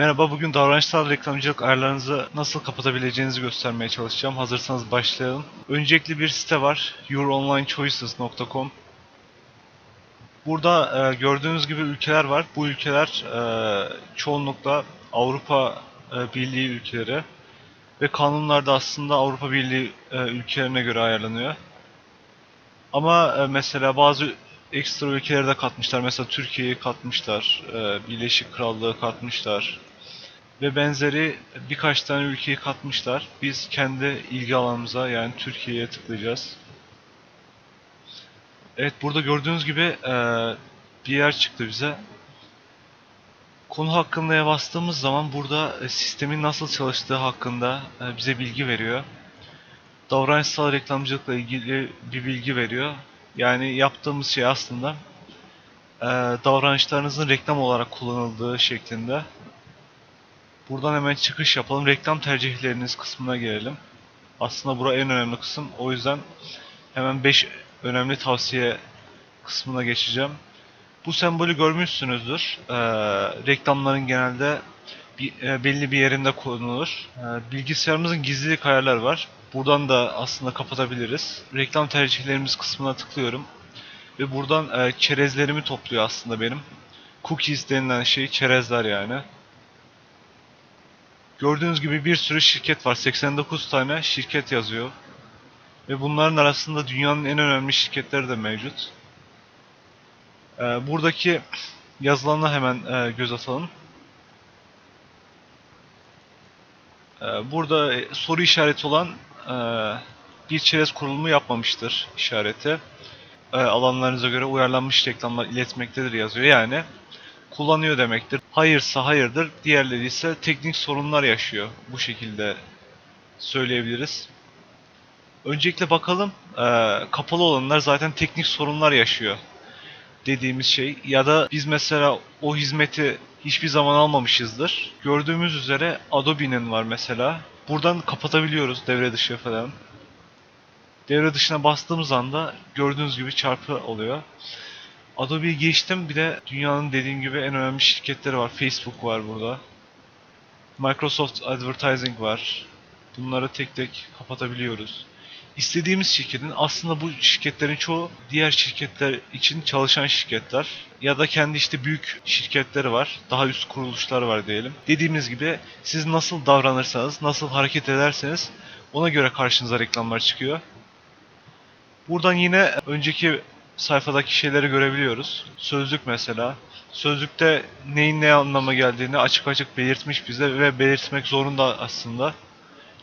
Merhaba, bugün davranışsal reklamcılık ayarlarınızı nasıl kapatabileceğinizi göstermeye çalışacağım. Hazırsanız başlayalım. Öncelikle bir site var, youronlinechoices.com. Burada e, gördüğünüz gibi ülkeler var. Bu ülkeler e, çoğunlukla Avrupa e, Birliği ülkeleri ve kanunlar da aslında Avrupa Birliği e, ülkelerine göre ayarlanıyor. Ama e, mesela bazı ekstra ülkeleri de katmışlar. Mesela Türkiye'yi katmışlar, e, Birleşik Krallığı katmışlar ve benzeri birkaç tane ülkeyi katmışlar. Biz kendi ilgi alanımıza yani Türkiye'ye tıklayacağız. Evet burada gördüğünüz gibi e, bir yer çıktı bize. Konu hakkında'ya bastığımız zaman burada e, sistemin nasıl çalıştığı hakkında e, bize bilgi veriyor. Davranışsal reklamcılıkla ilgili bir bilgi veriyor. Yani yaptığımız şey aslında e, davranışlarınızın reklam olarak kullanıldığı şeklinde. Buradan hemen çıkış yapalım. Reklam tercihleriniz kısmına gelelim. Aslında bura en önemli kısım. O yüzden hemen 5 önemli tavsiye kısmına geçeceğim. Bu sembolü görmüşsünüzdür. Ee, reklamların genelde bir, e, belli bir yerinde konulur. Ee, bilgisayarımızın gizlilik ayarlar var. Buradan da aslında kapatabiliriz. Reklam tercihlerimiz kısmına tıklıyorum. Ve buradan e, çerezlerimi topluyor aslında benim. Cookies denilen şey çerezler yani. Gördüğünüz gibi bir sürü şirket var. 89 tane şirket yazıyor. Ve bunların arasında dünyanın en önemli şirketleri de mevcut. Ee, buradaki yazılanına hemen e, göz atalım. Ee, burada e, soru işareti olan e, bir çerez kurulumu yapmamıştır işareti. E, alanlarınıza göre uyarlanmış reklamlar iletmektedir yazıyor. Yani kullanıyor demektir. Hayırsa hayırdır, diğerleri ise teknik sorunlar yaşıyor. Bu şekilde söyleyebiliriz. Öncelikle bakalım, e, kapalı olanlar zaten teknik sorunlar yaşıyor dediğimiz şey. Ya da biz mesela o hizmeti hiçbir zaman almamışızdır. Gördüğümüz üzere Adobe'nin var mesela. Buradan kapatabiliyoruz devre dışı falan. Devre dışına bastığımız anda gördüğünüz gibi çarpı oluyor. Adobe'yi geçtim. Bir de dünyanın dediğim gibi en önemli şirketleri var. Facebook var burada. Microsoft Advertising var. Bunları tek tek kapatabiliyoruz. İstediğimiz şirketin aslında bu şirketlerin çoğu diğer şirketler için çalışan şirketler ya da kendi işte büyük şirketleri var. Daha üst kuruluşlar var diyelim. Dediğimiz gibi siz nasıl davranırsanız, nasıl hareket ederseniz ona göre karşınıza reklamlar çıkıyor. Buradan yine önceki sayfadaki şeyleri görebiliyoruz. Sözlük mesela. Sözlükte neyin ne anlama geldiğini açık açık belirtmiş bize ve belirtmek zorunda aslında.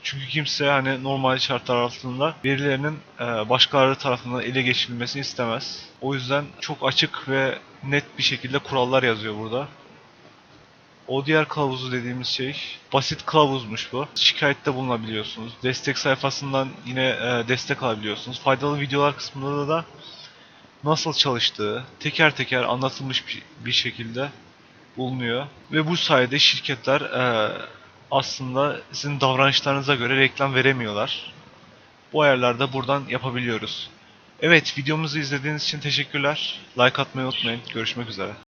Çünkü kimse hani normal şartlar altında verilerinin e, başkaları tarafından ele geçirilmesini istemez. O yüzden çok açık ve net bir şekilde kurallar yazıyor burada. O diğer kılavuzu dediğimiz şey basit kılavuzmuş bu. Şikayette bulunabiliyorsunuz. Destek sayfasından yine e, destek alabiliyorsunuz. Faydalı videolar kısmında da nasıl çalıştığı teker teker anlatılmış bir, şekilde bulunuyor. Ve bu sayede şirketler e, aslında sizin davranışlarınıza göre reklam veremiyorlar. Bu ayarlarda buradan yapabiliyoruz. Evet videomuzu izlediğiniz için teşekkürler. Like atmayı unutmayın. Görüşmek üzere.